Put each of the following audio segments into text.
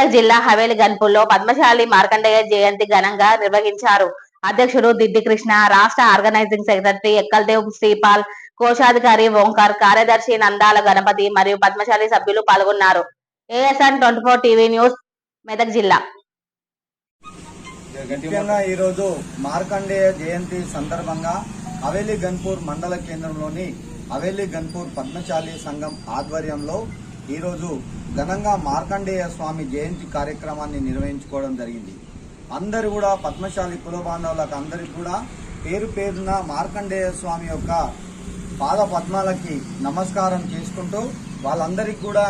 మెదక్ జిల్లా హవేలి గన్పూర్లో పద్మశాలి మార్కండేయ జయంతి ఘనంగా నిర్వహించారు. అధ్యక్షుడు దిద్ది కృష్ణ రాష్ట్ర ఆర్గనైజింగ్ సెక్రటరీ ఎక్కల్దేవ్ శ్రీపాల్ కోశాధికారి ఓంకార్ కార్యదర్శి నందాల గణపతి మరియు పద్మశాలి సభ్యులు పాల్గొన్నారు. ASN twenty four TV news Medak జిల్లా. ముఖ్యంగా ఈరోజు మార్కండేయ జయంతి సందర్భంగా హవేలీ గన్పూర్ మండల కేంద్రంలోని హవేలీ గన్పూర్ పద్మశాలి సంఘం ఆధ్వర్యంలో ఈరోజు ఘనంగా మార్కండేయ స్వామి జయంతి కార్యక్రమాన్ని నిర్వహించుకోవడం జరిగింది. అందరు కూడా పద్మశాలి కుల బాంధవులకు అందరికి కూడా పేరు పేరున మార్కండేయ స్వామి యొక్క పాద పద్మాలకి నమస్కారం చేసుకుంటూ వాళ్ళందరికీ కూడా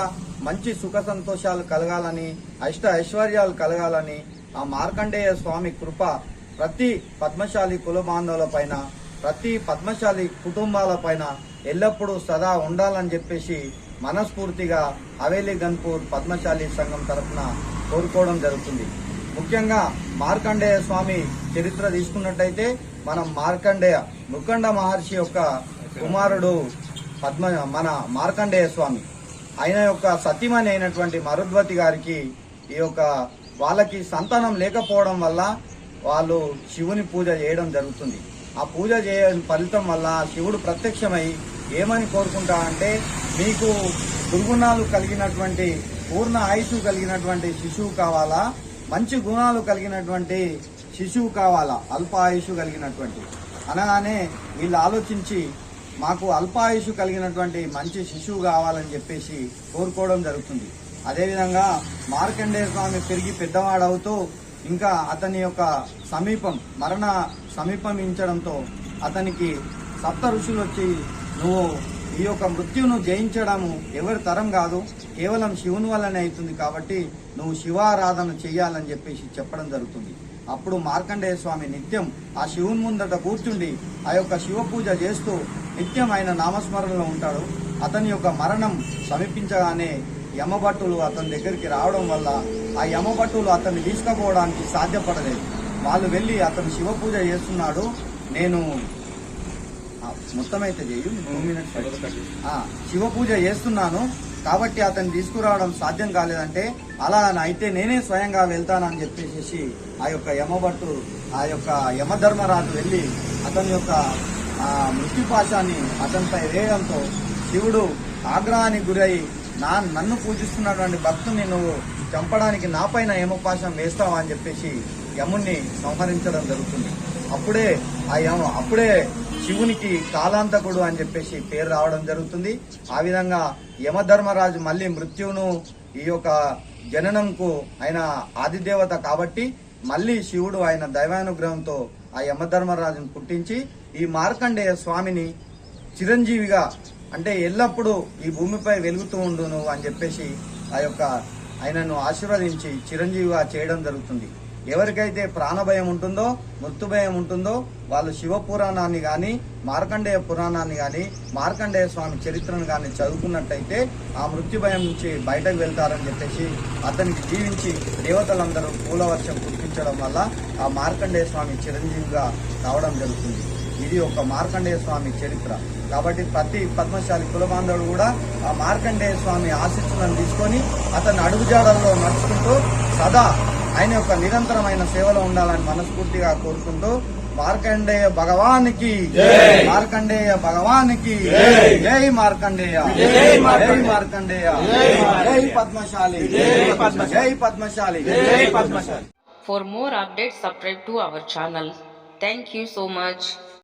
మంచి సుఖ సంతోషాలు కలగాలని అష్ట ఐశ్వర్యాలు కలగాలని ఆ మార్కండేయ స్వామి కృప ప్రతి పద్మశాలి కుల బాంధవుల పైన ప్రతి పద్మశాలి కుటుంబాల పైన ఎల్లప్పుడూ సదా ఉండాలని చెప్పేసి మనస్ఫూర్తిగా హవేలీ గన్పూర్ పద్మశాలి సంఘం తరఫున కోరుకోవడం జరుగుతుంది. ముఖ్యంగా మార్కండేయ స్వామి చరిత్ర తీసుకున్నట్టయితే మనం మార్కండేయ ముఖండ మహర్షి యొక్క కుమారుడు పద్మ మన మార్కండేయ స్వామి. ఆయన యొక్క సతీమణి అయినటువంటి మరుద్వతి గారికి ఈ యొక్క వాళ్ళకి సంతానం లేకపోవడం వల్ల వాళ్ళు శివుని పూజ చేయడం జరుగుతుంది. ఆ పూజ చేయని ఫలితం వల్ల శివుడు ప్రత్యక్షమై ఏమని కోరుకుంటా అంటే మీకు దుర్గుణాలు కలిగినటువంటి పూర్ణ ఆయుషు కలిగినటువంటి శిశువు కావాలా? మంచి గుణాలు కలిగినటువంటి శిశువు కావాలా? అల్పాయుషు కలిగినటువంటి. అనగానే వీళ్ళు ఆలోచించి మాకు అల్పాయుషు కలిగినటువంటి మంచి శిశువు కావాలని చెప్పేసి కోరుకోవడం జరుగుతుంది. అదేవిధంగా మార్కండేయ స్వామి పెరిగి పెద్దవాడవుతూ ఇంకా అతని యొక్క సమీపం మరణ సమీపమించడంతో అతనికి సప్త ఋషులు వచ్చి నువ్వు ఈ యొక్క మృత్యును జయించడము ఎవరి తరం కాదు కేవలం శివుని వల్లనే అవుతుంది కాబట్టి నువ్వు శివారాధన చేయాలని చెప్పేసి చెప్పడం జరుగుతుంది. అప్పుడు మార్కండేయ స్వామి నిత్యం ఆ శివుని ముందట కూర్చుండి ఆ యొక్క శివ పూజ చేస్తూ నిత్యం ఆయన నామస్మరణలో ఉంటాడు. అతని యొక్క మరణం సమీపించగానే యమభట్టులు అతని దగ్గరికి రావడం వల్ల ఆ యమభట్టులు అతన్ని తీసుకుపోవడానికి సాధ్యపడలేదు. వాళ్ళు వెళ్ళి అతను శివ పూజ చేస్తున్నాడు. నేను మొత్తం అయితే చేయు శివ పూజ చేస్తున్నాను కాబట్టి అతన్ని తీసుకురావడం సాధ్యం కాలేదంటే అలా అని అయితే నేనే స్వయంగా వెళ్తానని చెప్పేసి ఆ యొక్క యమభట్టు ఆ యొక్క యమధర్మరాజు వెళ్ళి అతని యొక్క మృత్యుపాశాన్ని అతనిపై వేయడంతో శివుడు ఆగ్రహానికి గురై నా నన్ను పూజిస్తున్నటువంటి భక్తుని నువ్వు చంపడానికి నాపైన యమపాశం వేస్తావా అని చెప్పేసి యముణ్ణి సంహరించడం జరుగుతుంది. అప్పుడే ఆ యమ అప్పుడే శివునికి కాలాంతకుడు అని చెప్పేసి పేరు రావడం జరుగుతుంది. ఆ విధంగా యమధర్మరాజు మళ్ళీ మృత్యువును ఈ యొక్క జననంకు ఆయన ఆదిదేవత కాబట్టి మళ్ళీ శివుడు ఆయన దైవానుగ్రహంతో ఆ యమధర్మరాజును పుట్టించి ఈ మార్కండేయ స్వామిని చిరంజీవిగా అంటే ఎల్లప్పుడూ ఈ భూమిపై వెలుగుతూ ఉండును అని చెప్పేసి ఆ యొక్క ఆయనను ఆశీర్వదించి చిరంజీవిగా చేయడం జరుగుతుంది. ఎవరికైతే ప్రాణభయం ఉంటుందో మృత్యు భయం ఉంటుందో వాళ్ళు శివ పురాణాన్ని కానీ మార్కండేయ పురాణాన్ని కానీ మార్కండేయ స్వామి చరిత్రను కానీ చదువుకున్నట్టయితే ఆ మృత్యు భయం నుంచి బయటకు వెళ్తారని చెప్పేసి అతనికి జీవించి దేవతలందరూ పూలవర్షం కురిపించడం వల్ల ఆ మార్కండేయ స్వామి చిరంజీవిగా రావడం జరుగుతుంది. ఇది ఒక మార్కండేయ స్వామి చరిత్ర. కాబట్టి ప్రతి పద్మశాలి కులబాంధవుడు కూడా ఆ మార్కండేయ స్వామి ఆశీస్సులను తీసుకొని అతని అడుగుజాడల్లో నడుచుకుంటూ సదా ఆయన యొక్క నిరంతరమైన సేవలో ఉండాలని మనస్ఫూర్తిగా కోరుకుంటూ మార్కండేయ భగవానికి మార్కండేయ భగవానికి జై. మార్కండేయ. జై మార్కండేయ. జై పద్మశాలి. జై పద్మశాలి. జై Padmashali. For more updates, subscribe to our channel. Thank you so much.